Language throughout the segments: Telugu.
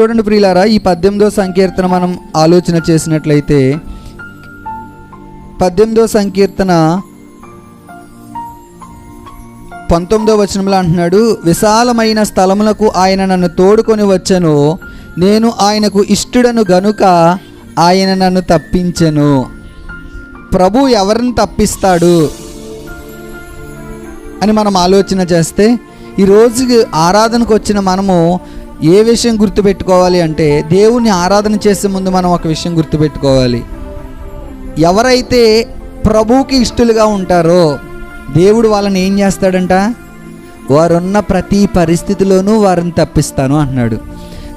చూడండి ప్రియులారా ఈ పద్దెనిమిదో సంకీర్తన మనం ఆలోచన చేసినట్లయితే పద్దెనిమిదో సంకీర్తన పంతొమ్మిదో వచనంలో అంటున్నాడు విశాలమైన స్థలములకు ఆయన నన్ను తోడుకొని వచ్చను. నేను ఆయనకు ఇష్టడను గనుక ఆయన నన్ను తప్పించెను. ప్రభు ఎవరిని తప్పిస్తాడు అని మనం ఆలోచన చేస్తే ఈ ఆరాధనకు వచ్చిన మనము ఏ విషయం గుర్తుపెట్టుకోవాలి అంటే దేవుణ్ణి ఆరాధన చేసే ముందు మనం ఒక విషయం గుర్తుపెట్టుకోవాలి. ఎవరైతే ప్రభువుకి ఇష్టలుగా ఉంటారో దేవుడు వాళ్ళని ఏం చేస్తాడంట? వారున్న ప్రతి పరిస్థితిలోనూ వారిని తప్పిస్తాను అంటున్నాడు.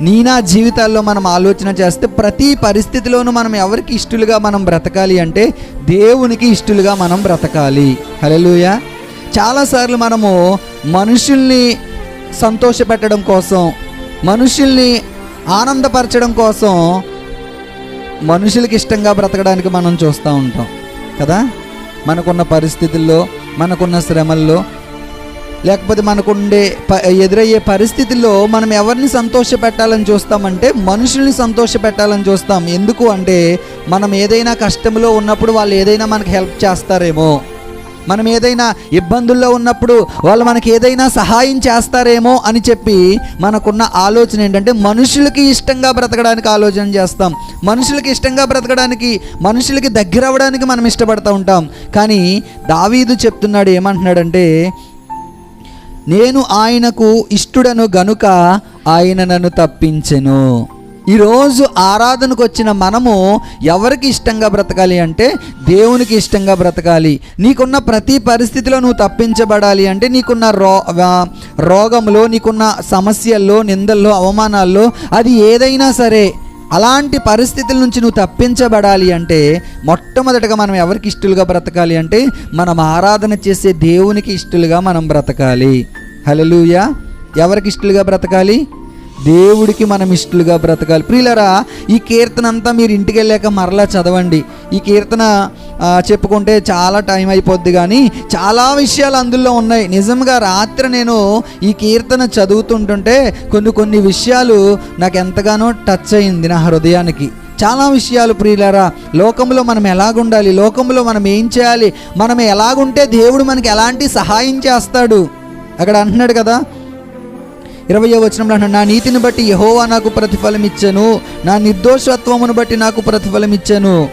నీ నా జీవితాల్లో మనం ఆలోచన చేస్తే ప్రతి పరిస్థితిలోనూ మనం ఎవరికి ఇష్టలుగా మనం బ్రతకాలి అంటే దేవునికి ఇష్టలుగా మనం బ్రతకాలి. హలోయ చాలాసార్లు మనము మనుషుల్ని సంతోషపెట్టడం కోసం మనుషుల్ని ఆనందపరచడం కోసం మనుషులకి ఇష్టంగా బ్రతకడానికి మనం చూస్తూ ఉంటాం కదా? మనకున్న పరిస్థితుల్లో మనకున్న శ్రమల్లో లేకపోతే మనకుండే ప ఎదురయ్యే పరిస్థితుల్లో మనం ఎవరిని సంతోషపెట్టాలని చూస్తామంటే మనుషుల్ని సంతోషపెట్టాలని చూస్తాం. ఎందుకు అంటే మనం ఏదైనా కష్టంలో ఉన్నప్పుడు వాళ్ళు ఏదైనా మనకు హెల్ప్ చేస్తారేమో. మనం ఏదైనా ఇబ్బందుల్లో ఉన్నప్పుడు వాళ్ళు మనకి ఏదైనా సహాయం చేస్తారేమో అని చెప్పి మనకున్న ఆలోచన ఏంటంటే మనుషులకి ఇష్టంగా బ్రతకడానికి ఆలోచన చేస్తాం. మనుషులకి ఇష్టంగా బ్రతకడానికి మనుషులకి దగ్గర అవ్వడానికి మనం ఇష్టపడుతూ ఉంటాం. కానీ దావీదు చెప్తున్నాడు ఏమంటున్నాడంటే నేను ఆయనకు ఇష్టడను గనుక ఆయన నన్ను తప్పించెను. ఈరోజు ఆరాధనకు వచ్చిన మనము ఎవరికి ఇష్టంగా బ్రతకాలి అంటే దేవునికి ఇష్టంగా బ్రతకాలి. నీకున్న ప్రతి పరిస్థితిలో నువ్వు తప్పించబడాలి అంటే నీకున్న రో రోగంలో నీకున్న సమస్యల్లో నిందల్లో అవమానాల్లో అది ఏదైనా సరే అలాంటి పరిస్థితుల నుంచి నువ్వు తప్పించబడాలి అంటే మొట్టమొదటగా మనం ఎవరికి ఇష్టలుగా బ్రతకాలి అంటే మనం ఆరాధన చేసే దేవునికి ఇష్టలుగా మనం బ్రతకాలి. హలలుయా ఎవరికి ఇష్టలుగా బ్రతకాలి? దేవుడికి మనం ఇష్టలుగా బ్రతకాలి. ప్రియులరా ఈ కీర్తన అంతా మీరు ఇంటికి వెళ్ళాక మరలా చదవండి. ఈ కీర్తన చెప్పుకుంటే చాలా టైం అయిపోద్ది కానీ చాలా విషయాలు అందులో ఉన్నాయి. నిజంగా రాత్రి నేను ఈ కీర్తన చదువుతుంటుంటే కొన్ని కొన్ని విషయాలు నాకు ఎంతగానో టచ్ అయింది నా హృదయానికి. చాలా విషయాలు ప్రియులారా లోకంలో మనం ఎలాగుండాలి? లోకంలో మనం ఏం చేయాలి? మనం ఎలాగుంటే దేవుడు మనకి ఎలాంటి సహాయం చేస్తాడు? అక్కడ అంటున్నాడు కదా ఇరవయో వచనంలో నా నీతిని బట్టి యహోవా నాకు ప్రతిఫలం ఇచ్చాను. నా నిర్దోషత్వమును బట్టి నాకు ప్రతిఫలం ఇచ్చాను.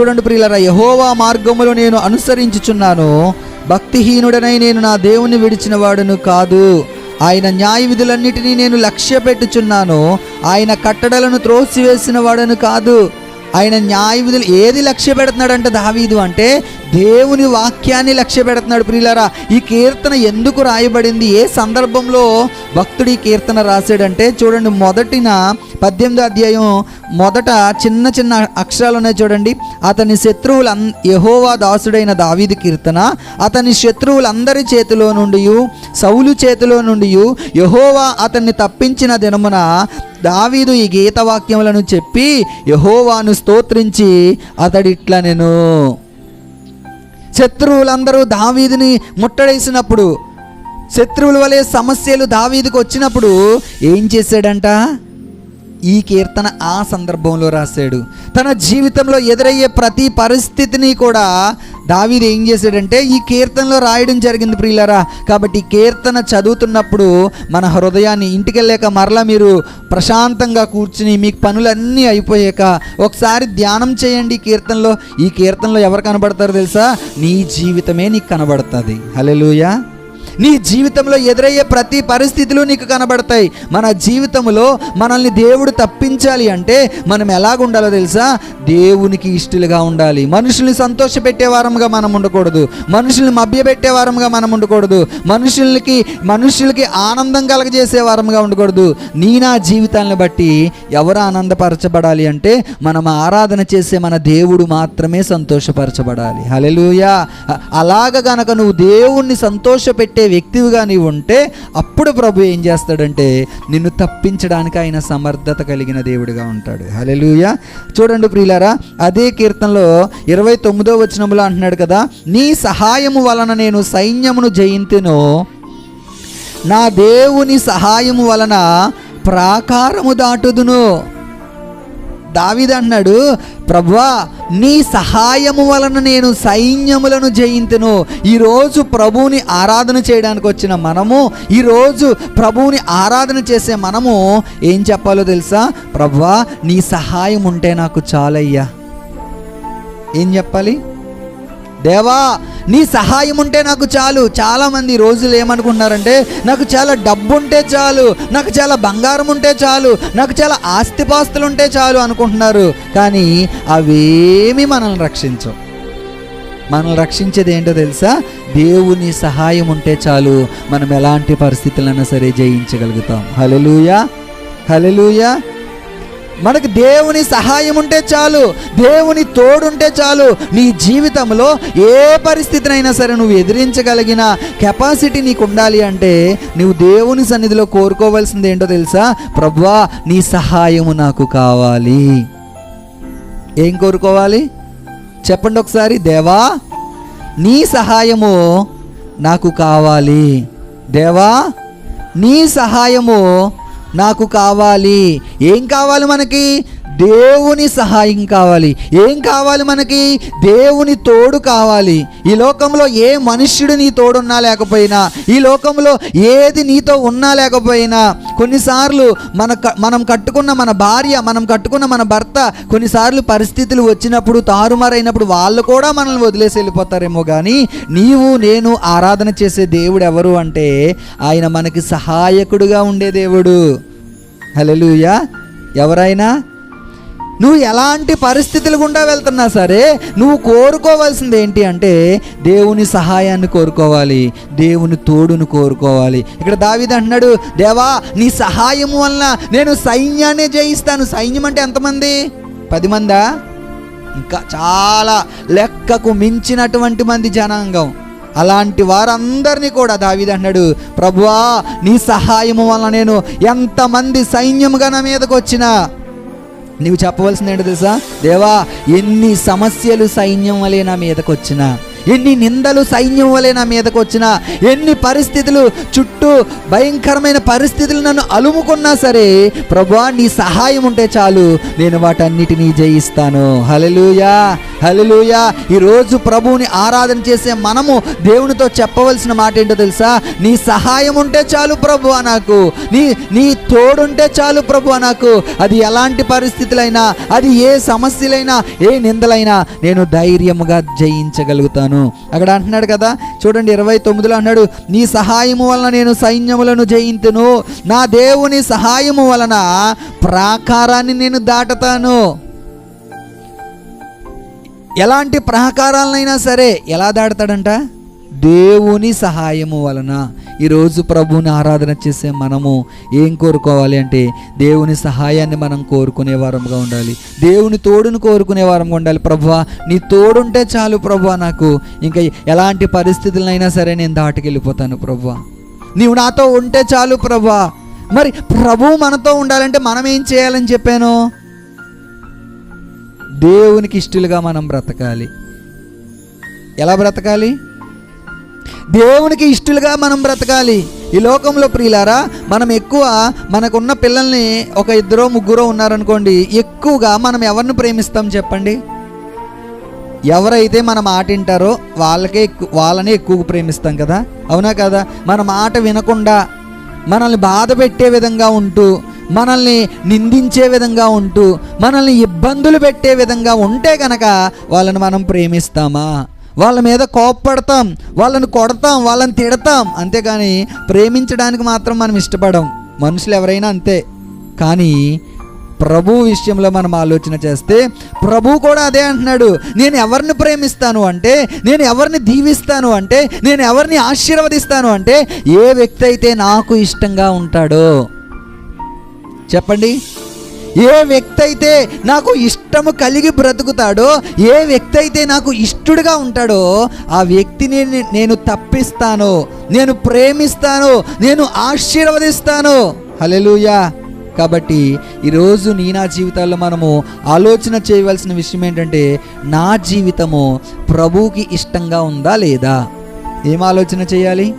చూడండి ప్రియులరా యహోవా మార్గములో నేను అనుసరించుచున్నాను. భక్తిహీనుడనై నేను నా దేవుని విడిచిన వాడును కాదు. ఆయన న్యాయ విధులన్నిటినీ నేను లక్ష్య పెట్టుచున్నాను ఆయన కట్టడలను త్రోసివేసిన వాడను కాదు. ఆయన న్యాయ విధులు ఏది లక్ష్య పెడుతున్నాడంటే దావీదు అంటే దేవుని వాక్యాన్ని లక్ష్య పెడుతున్నాడు ప్రియులారా. ఈ కీర్తన ఎందుకు రాయబడింది? ఏ సందర్భంలో భక్తుడు ఈ కీర్తన రాశాడంటే చూడండి మొదటిన పద్దెనిమిదో అధ్యాయం మొదట చిన్న చిన్న అక్షరాలు ఉన్నాయి చూడండి. అతని శత్రువులు అన్ యహోవా దాసుడైన దావీదు కీర్తన. అతని శత్రువులందరి చేతిలో నుండి సౌలు చేతిలో నుండి యహోవా అతన్ని తప్పించిన దినమున దావీదు ఈ గీతవాక్యములను చెప్పి యహోవాను స్తోత్రించి అతడిట్ల నేను శత్రువులందరూ దావీదిని ముట్టడేసినప్పుడు శత్రువుల వలె సమస్యలు దావీదికి వచ్చినప్పుడు ఏం చేశాడంట? ఈ కీర్తన ఆ సందర్భంలో రాశాడు. తన జీవితంలో ఎదురయ్యే ప్రతి పరిస్థితిని కూడా దావీది ఏం చేశాడంటే ఈ కీర్తనలో రాయడం జరిగింది ప్రియులరా. కాబట్టి కీర్తన చదువుతున్నప్పుడు మన హృదయాన్ని ఇంటికి వెళ్ళాక మరలా మీరు ప్రశాంతంగా కూర్చుని మీకు పనులన్నీ అయిపోయాక ఒకసారి ధ్యానం చేయండి కీర్తనలో. ఈ కీర్తనలో ఎవరు కనబడతారో తెలుసా? నీ జీవితమే నీకు కనబడుతుంది. హల్లెలూయా. నీ జీవితంలో ఎదురయ్యే ప్రతి పరిస్థితులు నీకు కనబడతాయి. మన జీవితంలో మనల్ని దేవుడు తప్పించాలి అంటే మనం ఎలాగుండాలో తెలుసా? దేవునికి ఇష్టలుగా ఉండాలి. మనుషుల్ని సంతోషపెట్టే వారంగా మనం ఉండకూడదు. మనుషుల్ని మభ్యపెట్టే వారంగా మనం ఉండకూడదు. మనుషులకి మనుషులకి ఆనందం కలగజేసే వారంగా ఉండకూడదు. నీ నా జీవితాలను బట్టి ఎవరు ఆనందపరచబడాలి అంటే మనం ఆరాధన చేసే మన దేవుడు మాత్రమే సంతోషపరచబడాలి. హల్లెలూయా. అలాగ గనక నువ్వు దేవుణ్ణి సంతోషపెట్టే వ్యక్తివిగా నీవు ఉంటే అప్పుడు ప్రభు ఏం చేస్తాడంటే నిన్ను తప్పించడానికి ఆయన సమర్థత కలిగిన దేవుడిగా ఉంటాడు. హలెలుయ చూడండి ప్రియులారా అదే కీర్తనలో ఇరవై తొమ్మిదో వచనంలో అంటున్నాడు కదా నీ సహాయము వలన నేను సైన్యమును జయింతిను నా దేవుని సహాయము వలన ప్రాకారము దాటుదును. దావిద అన్నాడు ప్రభా నీ సహాయము వలన నేను సైన్యములను జయింతును. ఈరోజు ప్రభువుని ఆరాధన చేయడానికి వచ్చిన మనము ఈరోజు ప్రభువుని ఆరాధన చేసే మనము ఏం చెప్పాలో తెలుసా? ప్రభా నీ సహాయం ఉంటే నాకు చాలయ్యా. ఏం చెప్పాలి? దేవా నీ సహాయం ఉంటే నాకు చాలు. చాలామంది రోజులు ఏమనుకుంటున్నారంటే నాకు చాలా డబ్బు ఉంటే చాలు నాకు చాలా బంగారం ఉంటే చాలు నాకు చాలా ఆస్తిపాస్తులు ఉంటే చాలు అనుకుంటున్నారు. కానీ అవేమి మనల్ని రక్షించవు. మనల్ని రక్షించేది ఏంటో తెలుసా? దేవుని సహాయం ఉంటే చాలు. మనం ఎలాంటి పరిస్థితులైనా సరే జయించగలుగుతాం. హలలుయా హలలుయా మనకు దేవుని సహాయం ఉంటే చాలు దేవుని తోడుంటే చాలు నీ జీవితంలో ఏ పరిస్థితినైనా సరే నువ్వు ఎదిరించగలిగిన కెపాసిటీ నీకు ఉండాలి అంటే నువ్వు దేవుని సన్నిధిలో కోరుకోవాల్సింది ఏంటో తెలుసా? ప్రభా నీ సహాయము నాకు కావాలి. ఏం కోరుకోవాలి? చెప్పండి ఒకసారి దేవా నీ సహాయము నాకు కావాలి. దేవా నీ సహాయము నాకు కావాలి. ఏం కావాలి మనకి? దేవుని సహాయం కావాలి. ఏం కావాలి మనకి? దేవుని తోడు కావాలి. ఈ లోకంలో ఏ మనుష్యుడు నీ తోడున్నా లేకపోయినా ఈ లోకంలో ఏది నీతో ఉన్నా లేకపోయినా కొన్నిసార్లు మన మనం కట్టుకున్న మన భార్య మనం కట్టుకున్న మన భర్త కొన్నిసార్లు పరిస్థితులు వచ్చినప్పుడు తారుమారైనప్పుడు వాళ్ళు కూడా మనల్ని వదిలేసి వెళ్ళిపోతారేమో కానీ నీవు నేను ఆరాధన చేసే దేవుడు ఎవరు అంటే ఆయన మనకి సహాయకుడుగా ఉండే దేవుడు. హలో ఎవరైనా? నువ్వు ఎలాంటి పరిస్థితులు గుండా వెళ్తున్నా సరే నువ్వు కోరుకోవాల్సింది ఏంటి అంటే దేవుని సహాయాన్ని కోరుకోవాలి దేవుని తోడును కోరుకోవాలి. ఇక్కడ దావిది అంటున్నాడు దేవా నీ సహాయం వలన నేను సైన్యాన్ని జయిస్తాను. సైన్యం అంటే ఎంతమంది? పది మందా? ఇంకా చాలా లెక్కకు మించినటువంటి మంది జనాంగం. అలాంటి వారందరినీ కూడా దావిది అన్నాడు ప్రభువా నీ సహాయము వలన నేను ఎంతమంది సైన్యముగా నా మీదకు వచ్చినా నీవు చెప్పవలసింది ఏంటో తెలుసా? దేవా ఎన్ని సమస్యలు సైన్యం వలె నా మీదకొచ్చినా ఎన్ని నిందలు సైన్యం వలె నా మీదకు వచ్చినా ఎన్ని పరిస్థితులు చుట్టూ భయంకరమైన పరిస్థితులు నన్ను అలుముకున్నా సరే ప్రభా నీ సహాయం ఉంటే చాలు. నేను వాటన్నిటినీ జయిస్తాను. హలలుయా హలలుయా ఈరోజు ప్రభువుని ఆరాధన చేసే మనము దేవునితో చెప్పవలసిన మాట ఏంటో తెలుసా? నీ సహాయం ఉంటే చాలు ప్రభు నాకు. నీ నీ తోడుంటే చాలు ప్రభు నాకు. అది ఎలాంటి పరిస్థితులైనా అది ఏ సమస్యలైనా ఏ నిందలైనా నేను ధైర్యముగా జయించగలుగుతాను. అక్కడ అంటున్నాడు కదా చూడండి ఇరవై తొమ్మిదిలో అన్నాడు నీ సహాయము వలన నేను సైన్యములను జయింతును. నా దేవుని సహాయము వలన ప్రాకారాన్ని నేను దాటతాను. ఎలాంటి ప్రాకారాలనైనా సరే ఎలా దాడతాడంట దేవుని సహాయము వలన ఈరోజు ప్రభువుని ఆరాధన చేసే మనము ఏం కోరుకోవాలి అంటే దేవుని సహాయాన్ని మనం కోరుకునే వారంగా ఉండాలి. దేవుని తోడును కోరుకునే వారంగా ఉండాలి. ప్రభువా నీ తోడుంటే చాలు ప్రభువా నాకు. ఇంకా ఎలాంటి పరిస్థితులైనా సరే నేను దాటికెళ్ళిపోతాను ప్రభువా. నీవు నాతో ఉంటే చాలు ప్రభువా. మరి ప్రభువు మనతో ఉండాలంటే మనం ఏం చేయాలని చెప్పాను? దేవునికి ఇష్టలుగా మనం బ్రతకాలి. ఎలా బ్రతకాలి? దేవునికి ఇష్టలుగా మనం బ్రతకాలి. ఈ లోకంలో ప్రియులారా మనం ఎక్కువ మనకున్న పిల్లల్ని ఒక ఇద్దరో ముగ్గురో ఉన్నారనుకోండి ఎక్కువగా మనం ఎవరిని ప్రేమిస్తాం చెప్పండి? ఎవరైతే మన మాట వింటారో వాళ్ళకే ఎక్కువ వాళ్ళనే ఎక్కువ ప్రేమిస్తాం కదా? అవునా కదా? మన మాట వినకుండా మనల్ని బాధ పెట్టే విధంగా ఉంటూ మనల్ని నిందించే విధంగా ఉంటూ మనల్ని ఇబ్బందులు పెట్టే విధంగా ఉంటే కనుక వాళ్ళని మనం ప్రేమిస్తామా? వాళ్ళ మీద కోప్పడతాం వాళ్ళని కొడతాం వాళ్ళని తిడతాం. అంతేగాని ప్రేమించడానికి మాత్రం మనం ఇష్టపడం మనుషులు ఎవరైనా అంతే. కానీ ప్రభు విషయంలో మనం ఆలోచన చేస్తే ప్రభు కూడా అదే అంటున్నాడు. నేను ఎవరిని ప్రేమిస్తాను అంటే నేను ఎవరిని దీవిస్తాను అంటే నేను ఎవరిని ఆశీర్వదిస్తాను అంటే ఏ వ్యక్తి అయితే నాకు ఇష్టంగా ఉంటాడో చెప్పండి. ఏ వ్యక్తి అయితే నాకు ఇష్టము కలిగి బ్రతుకుతాడో ఏ వ్యక్తి అయితే నాకు ఇష్టడుగా ఉంటాడో ఆ వ్యక్తిని నేను తప్పిస్తాను. నేను ప్రేమిస్తాను. నేను ఆశీర్వదిస్తాను. హలెలుయా కాబట్టి ఈరోజు నీ నా జీవితాల్లో మనము ఆలోచన చేయవలసిన విషయం ఏంటంటే నా జీవితము ప్రభువుకి ఇష్టంగా ఉందా లేదా? ఏం ఆలోచన చేయాలి?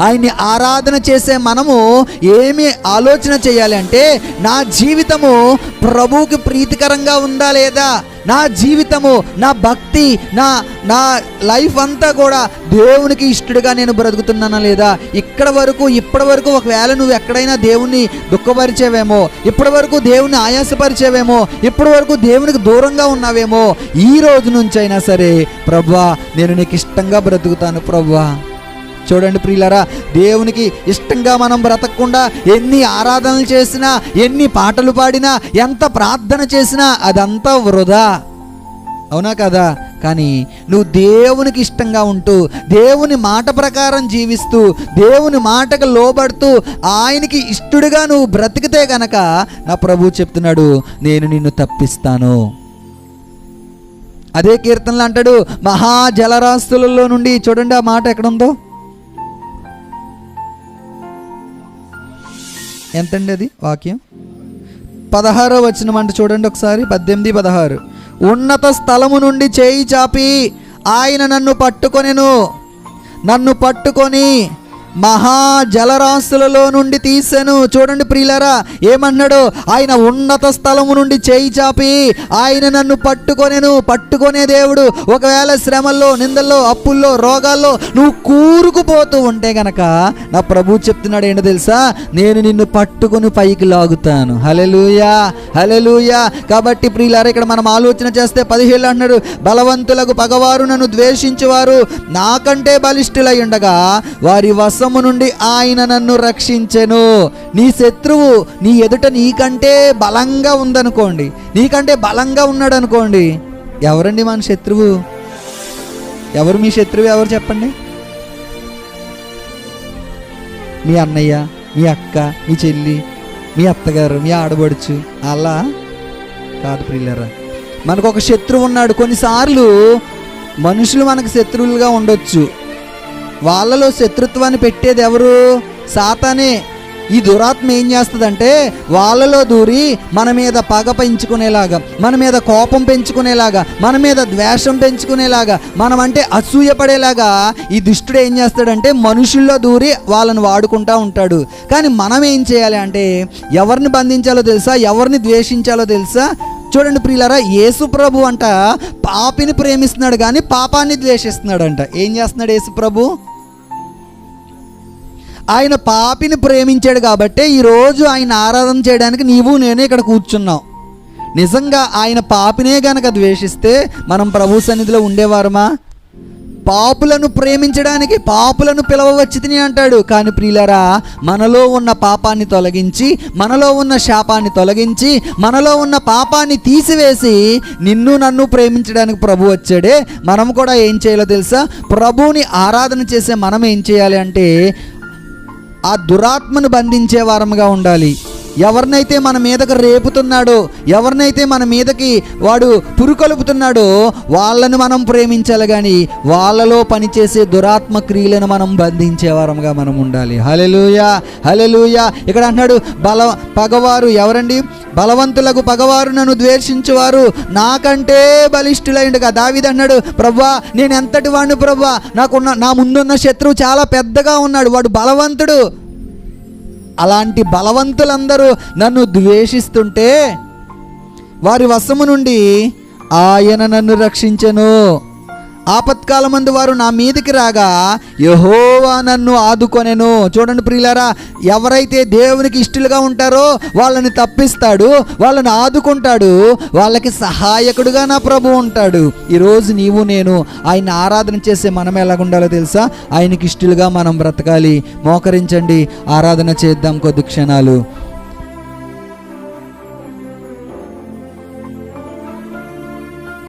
ఆయన్ని ఆరాధన చేసే మనము ఏమి ఆలోచన చేయాలి అంటే నా జీవితము ప్రభువుకి ప్రీతికరంగా ఉందా లేదా? నా జీవితము నా భక్తి నా నా లైఫ్ అంతా కూడా దేవునికి ఇష్టడుగా నేను బ్రతుకుతున్నానా లేదా? ఇక్కడ వరకు ఇప్పటి వరకు ఒకవేళ నువ్వు ఎక్కడైనా దేవుణ్ణి దుఃఖపరిచేవేమో ఇప్పటి వరకు దేవుని ఆయాసపరిచేవేమో ఇప్పటి వరకు దేవునికి దూరంగా ఉన్నావేమో ఈ రోజు నుంచి అయినా సరే ప్రభా నేను నీకు ఇష్టంగా బ్రతుకుతాను ప్రభా. చూడండి ప్రియులరా దేవునికి ఇష్టంగా మనం బ్రతకకుండా ఎన్ని ఆరాధనలు చేసినా ఎన్ని పాటలు పాడినా ఎంత ప్రార్థన చేసినా అదంతా వృధా. అవునా కదా? కానీ నువ్వు దేవునికి ఇష్టంగా ఉంటూ దేవుని మాట ప్రకారం జీవిస్తూ దేవుని మాటకు లోబడుతూ ఆయనకి ఇష్టడుగా నువ్వు బ్రతికితే గనక నా ప్రభు చెప్తున్నాడు నేను నిన్ను తప్పిస్తాను. అదే కీర్తనలు అంటాడు మహాజలరాస్తులలో నుండి చూడండి ఆ మాట ఎక్కడుందో. ఎంతండి అది వాక్యం? పదహారో వచ్చిన అంటే చూడండి ఒకసారి పద్దెనిమిది పదహారు. ఉన్నత స్థలము నుండి చేయి చాపి ఆయన నన్ను పట్టుకొనెను. నన్ను పట్టుకొని మహా జలరాశులలో నుండి తీశాను చూడండి ప్రియులరా ఏమన్నాడు? ఆయన ఉన్నత స్థలము నుండి చేయి చాపి ఆయన నన్ను పట్టుకొనేను. పట్టుకొనే దేవుడు ఒకవేళ శ్రమల్లో నిందల్లో అప్పుల్లో రోగాల్లో నువ్వు కూరుకుపోతూ ఉంటే గనక నా ప్రభు చెప్తున్నాడు ఏంటో తెలుసా? నేను నిన్ను పట్టుకొని పైకి లాగుతాను. హలెలుయా హలెలుయా కాబట్టి ప్రియులారా ఇక్కడ మనం ఆలోచన చేస్తే పదిహేళ్ళు అంటున్నాడు బలవంతులకు పగవారు నన్ను ద్వేషించేవారు నాకంటే బలిష్ఠులై ఉండగా వారి మోసము నుండి ఆయన నన్ను రక్షించెను. నీ శత్రువు నీ ఎదుట నీకంటే బలంగా ఉందనుకోండి. నీకంటే బలంగా ఉన్నాడు అనుకోండి ఎవరండి మన శత్రువు? ఎవరు మీ శత్రువు ఎవరు చెప్పండి? మీ అన్నయ్య మీ అక్క మీ చెల్లి మీ అత్తగారు మీ ఆడబడుచు అలా? కాదు ప్రియులరా. మనకు ఒక శత్రువు ఉన్నాడు. కొన్నిసార్లు మనుషులు మనకు శత్రువులుగా ఉండొచ్చు. వాళ్ళలో శత్రుత్వాన్ని పెట్టేది ఎవరు? సాతానే. ఈ దురాత్మ ఏం చేస్తుందంటే వాళ్ళలో దూరి మన మీద పగ పెంచుకునేలాగా మన మీద కోపం పెంచుకునేలాగా మన మీద ద్వేషం పెంచుకునేలాగా మనం అంటే అసూయపడేలాగా ఈ దుష్టుడు ఏం చేస్తాడంటే మనుషుల్లో దూరి వాళ్ళని వాడుకుంటా ఉంటాడు. కానీ మనం ఏం చేయాలి అంటే ఎవరిని బంధించాలో తెలుసా? ఎవరిని ద్వేషించాలో తెలుసా? చూడండి ప్రియులరా యేసుప్రభు అంట పాపిని ప్రేమిస్తున్నాడు కానీ పాపాన్ని ద్వేషిస్తున్నాడు అంట ఏం చేస్తున్నాడు యేసుప్రభు ప్రభు? ఆయన పాపిని ప్రేమించాడు కాబట్టే ఈరోజు ఆయన ఆరాధన చేయడానికి నీవు నేనే ఇక్కడ కూర్చున్నాం. నిజంగా ఆయన పాపినే గనక ద్వేషిస్తే మనం ప్రభు సన్నిధిలో ఉండేవారమా? పాపులను ప్రేమించడానికి పాపులను పిలవవచ్చు తిని అంటాడు. కానీ ప్రియులరా మనలో ఉన్న పాపాన్ని తొలగించి మనలో ఉన్న శాపాన్ని తొలగించి మనలో ఉన్న పాపాన్ని తీసివేసి నిన్ను నన్ను ప్రేమించడానికి ప్రభు వచ్చాడే. మనం కూడా ఏం చేయాలో తెలుసా? ప్రభువుని ఆరాధన చేసే మనం ఏం చేయాలి అంటే ఆ దురాత్మను బంధించే వారముగా ఉండాలి. ఎవరినైతే మన మీదకు రేపుతున్నాడో ఎవరినైతే మన మీదకి వాడు పురుకొలుపుతున్నాడో వాళ్ళను మనం ప్రేమించాలి కానీ వాళ్ళలో పనిచేసే దురాత్మ క్రియలను మనం బంధించేవారంగా మనం ఉండాలి. హలెలుయా హలెలుయా ఇక్కడ అంటున్నాడు బల పగవారు ఎవరండి? బలవంతులకు పగవారు నన్ను ద్వేషించేవారు నాకంటే బలిష్ఠులైండుగా దావిది అన్నాడు ప్రవ్వా నేను ఎంతటి వాడిని ప్రవ్వా? నాకున్న నా ముందున్న శత్రువు చాలా పెద్దగా ఉన్నాడు వాడు బలవంతుడు. అలాంటి బలవంతులందరూ నన్ను ద్వేషిస్తుంటే వారి వశము నుండి ఆయన నన్ను రక్షించెను. ఆపత్కాలమందు వారు నా మీదికి రాగా యహోవా నన్ను ఆదుకొనెను. చూడండి ప్రియులారా ఎవరైతే దేవునికి ఇష్టలుగా ఉంటారో వాళ్ళని తప్పిస్తాడు వాళ్ళని ఆదుకుంటాడు వాళ్ళకి సహాయకుడుగా నా ప్రభు ఉంటాడు. ఈరోజు నీవు నేను ఆయన ఆరాధన చేసే మనం ఎలాగుండాలో తెలుసా? ఆయనకి ఇష్టలుగా మనం బ్రతకాలి. మోకరించండి. ఆరాధన చేద్దాం కొద్ది క్షణాలు.